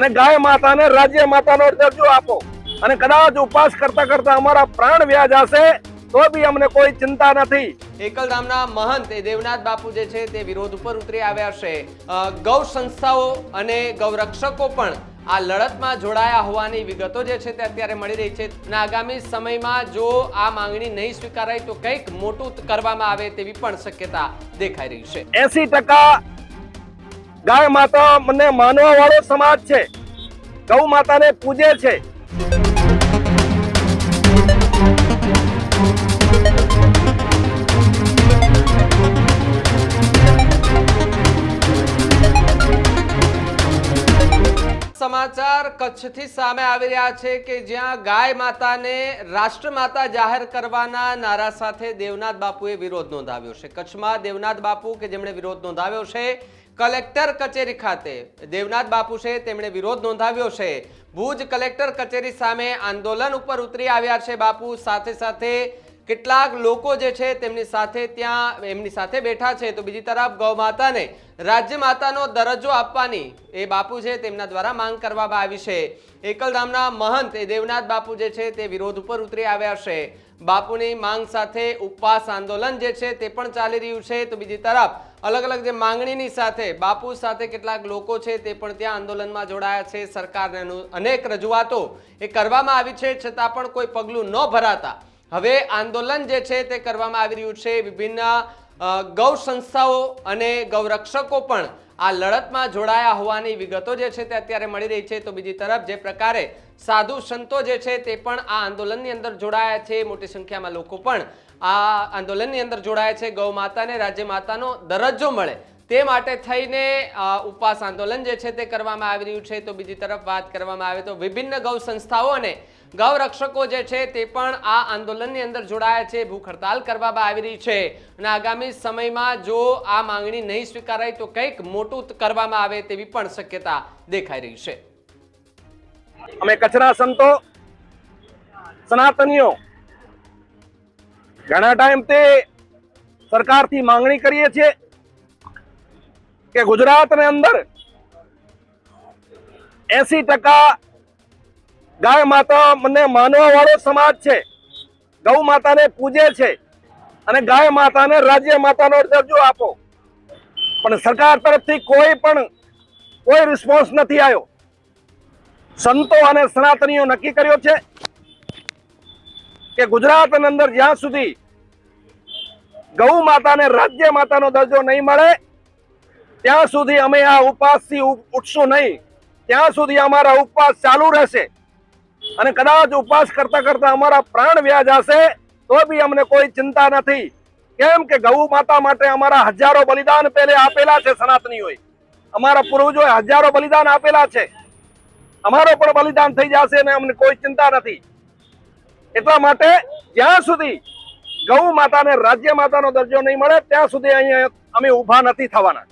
અને ગાય માતાને રાજ્ય માતાનો દરજ્જો આપો. અને કદાચ ઉપવાસ કરતા કરતા અમારા પ્રાણ વ્યાજ હશે તો બી અમને કોઈ ચિંતા નથી. એકલધામના મહંત દેવનાથ બાપુ જે છે તે વિરોધ ઉપર ઉતરી આવ્યા છે. ગૌ સંસ્થાઓ અને ગૌરક્ષકો પણ આ લડતમાં જોડાયા હોવાની વિગતો જે છે તે અત્યારે મળી રહી છે. અને આગામી સમયમાં જો આ માંગણી નહીં સ્વીકારાય તો કંઈક મોટું કરવામાં આવે તેવી પણ શક્યતા દેખાઈ રહી છે. એસી ટકા ગાય માતા મને માનવા વાળો સમાજ છે. ગૌ માતાને પૂજે છે. સમાચાર કચ્છથી સામે આવી રહ્યા છે કે જ્યાં ગાય માતાને રાષ્ટ્રમાતા જાહેર કરવાના નારા સાથે દેવનાથ બાપુએ વિરોધ નોંધાવ્યો છે. કચ્છમાં દેવનાથ બાપુ કે જેમણે વિરોધ નોંધાવ્યો છે, કલેક્ટર કચેરી ખાતે દેવનાથ બાપુ છે, તેમણે વિરોધ નોંધાવ્યો છે. ભુજ કલેક્ટર કચેરી સામે આંદોલન ઉપર ઉતરી આવ્યા છે બાપુ. સાથે સાથે કેટલાક લોકો જે છે તેમની સાથે ત્યાં, એમની સાથે બેઠા છે. તો બીજી તરફ ગૌ માતાને રાજ્ય માતાનો દરજ્જો આપવાની એ બાપુ છે તેમના દ્વારા માંગ કરવામાં આવી છે. એકલધામના મહંત એ દેવનાથ બાપુ જે છે તે વિરોધ ઉપર ઉતરી આવ્યા છે. બાપુની માંગ સાથે ઉપવાસ આંદોલન જે છે તે પણ ચાલી રહ્યું છે. તો બીજી તરફ અલગ અલગ જે માંગણીની સાથે બાપુ સાથે કેટલાક લોકો છે તે પણ ત્યાં આંદોલનમાં જોડાયા છે. સરકારને અનેક રજૂઆતો એ કરવામાં આવી છે. છતાં પણ કોઈ પગલું ન ભરાતા હવે આંદોલન જે છે તે કરવામાં આવી રહ્યું છે. વિભિન્ન ગૌ સંસ્થાઓ અને ગૌરક્ષકો પણ આ લડતમાં જોડાયા હોવાની વિગતો જે છે તે અત્યારે મળી રહી છે. તો બીજી તરફ જે પ્રકારે સાધુ સંતો જે છે તે પણ આ આંદોલનની અંદર જોડાયા છે. મોટી સંખ્યામાં લોકો પણ આ આંદોલનની અંદર જોડાયા છે. ગૌ માતાને, રાજ્ય માતાનો દરજ્જો મળે તે માટે થઈને ઉપવાસ આંદોલન જે છે તે કરવામાં આવી રહ્યું છે. તો બીજી તરફ વાત કરવામાં આવે તો વિભિન્ન ગૌ સંસ્થાઓ ગૌ રક્ષકો જે છે તે પણ આ આંદોલનની અંદર જોડાયા છે, ભૂખ હડતાલ કરવામાં આવી રહી છે. અને આગામી સમયમાં જો આ માંગણી નહીં સ્વીકારાય તો કંઈક મોટું કરવામાં આવે તેવી પણ શક્યતા દેખાઈ રહી છે. અમે કચરા સંતો, સનાતનીઓ, ઘણા ટાઈમથી સરકારથી માંગણી કરીએ છીએ કે ગુજરાતની અંદર એસી ટકા ગાય માતા મને માનવા વાળો સમાજ છે. ગૌ માતાને પૂજે છે. અને ગાય માતાને રાજ્ય માતાનો દરજ્જો આપો. પણ સરકાર તરફથી કોઈ પણ, કોઈ રિસ્પોન્સ નથી આવ્યો. સંતો અને સનાતનીઓ નક્કી કર્યો છે કે ગુજરાતની અંદર જ્યાં સુધી ગૌ માતાને રાજ્ય માતાનો દરજ્જો નહીં મળે, ત્યાં સુધી અમે આ ઉપવાસથી ઉઠશું નહીં. ત્યાં સુધી અમારા ઉપવાસ ચાલુ રહેશે. અને કદાચ ઉપવાસ કરતા કરતા અમારા પ્રાણ વ્યા જશે, તો બી અમને કોઈ ચિંતા નથી. કેમ કે ગૌ માતા માટે અમારા હજારો બલિદાન પહેલે આપેલા છે સનાતનીઓએ. અમારા પૂર્વજોએ હજારો બલિદાન આપેલા છે. અમારો પણ બલિદાન થઈ જશે અને અમને કોઈ ચિંતા નથી. એટલા માટે જ્યાં સુધી ગૌ માતાને રાજ્ય માતાનો દરજ્જો નહીં મળે, ત્યાં સુધી અહીંયા અમે ઊભા નથી થવાના.